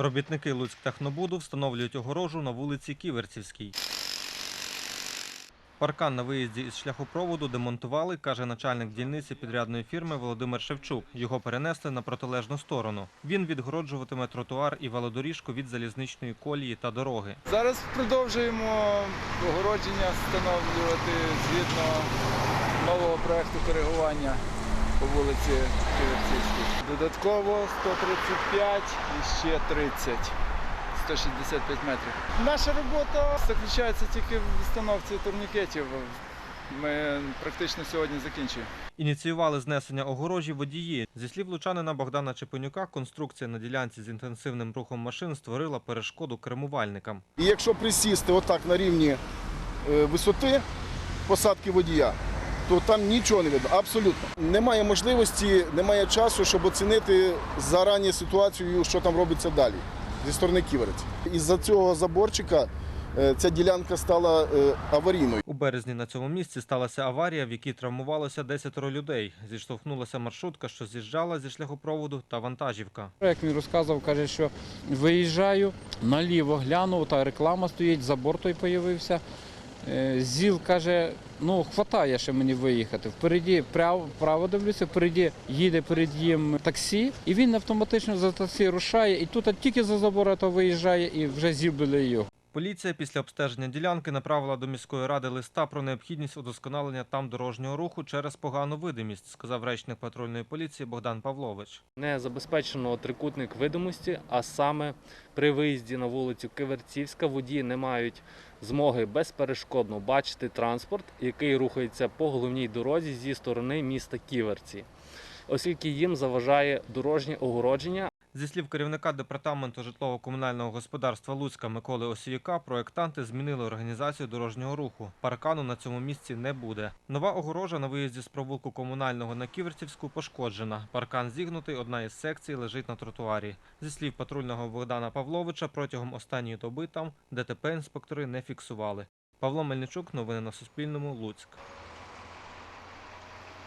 Робітники Луцьктехнобуду встановлюють огорожу на вулиці Ківерцівській. Паркан на виїзді із шляхопроводу демонтували, каже начальник дільниці підрядної фірми Володимир Шевчук. Його перенесли на протилежну сторону. Він відгороджуватиме тротуар і велодоріжку від залізничної колії та дороги. Зараз продовжуємо огородження встановлювати згідно нового проекту коригування по вулиці Ківерцівській. Додатково 135 і ще 30. 165 метрів. Наша робота заключається тільки в встановці турнікетів. Ми практично сьогодні закінчуємо. Ініціювали знесення огорожі водії. Зі слів лучанина Богдана Чепенюка, конструкція на ділянці з інтенсивним рухом машин створила перешкоду кермувальникам. І якщо присісти отак на рівні е, висоти посадки водія, то там нічого не видно. Абсолютно. Немає можливості, немає часу, щоб оцінити зарані ситуацію, що там робиться далі зі сторони ківерець. Із-за цього заборчика е, ця ділянка стала е, аварійною. У березні на цьому місці сталася аварія, в якій травмувалося 10 людей. Зіштовхнулася маршрутка, що з'їжджала зі шляхопроводу, та вантажівка. Як він розказував, каже, що виїжджаю, наліво гляну, та реклама стоїть, забор той появився. Е, Зіл каже, ну хватає ще мені виїхати. Впереді право дивлюся, впереді їде перед їм таксі, і він автоматично за таксі рушає, і тут тільки за забора то виїжджає, і вже зібили його. Поліція після обстеження ділянки направила до міської ради листа про необхідність удосконалення там дорожнього руху через погану видимість, сказав речник патрульної поліції Богдан Павлович. не забезпечено трикутник видимості, а саме при виїзді на вулицю Киверцівська водії не мають змоги безперешкодно бачити транспорт, який рухається по головній дорозі зі сторони міста Ківерці, оскільки їм заважає дорожнє огородження, Зі слів керівника департаменту житлово-комунального господарства Луцька Миколи Осіюка, проєктанти змінили організацію дорожнього руху. Паркану на цьому місці не буде. Нова огорожа на виїзді з провулку комунального на Ківерцівську пошкоджена. Паркан зігнутий, одна із секцій лежить на тротуарі. Зі слів патрульного Богдана Павловича, протягом останньої доби там ДТП інспектори не фіксували. Павло Мельничук, новини на Суспільному, Луцьк.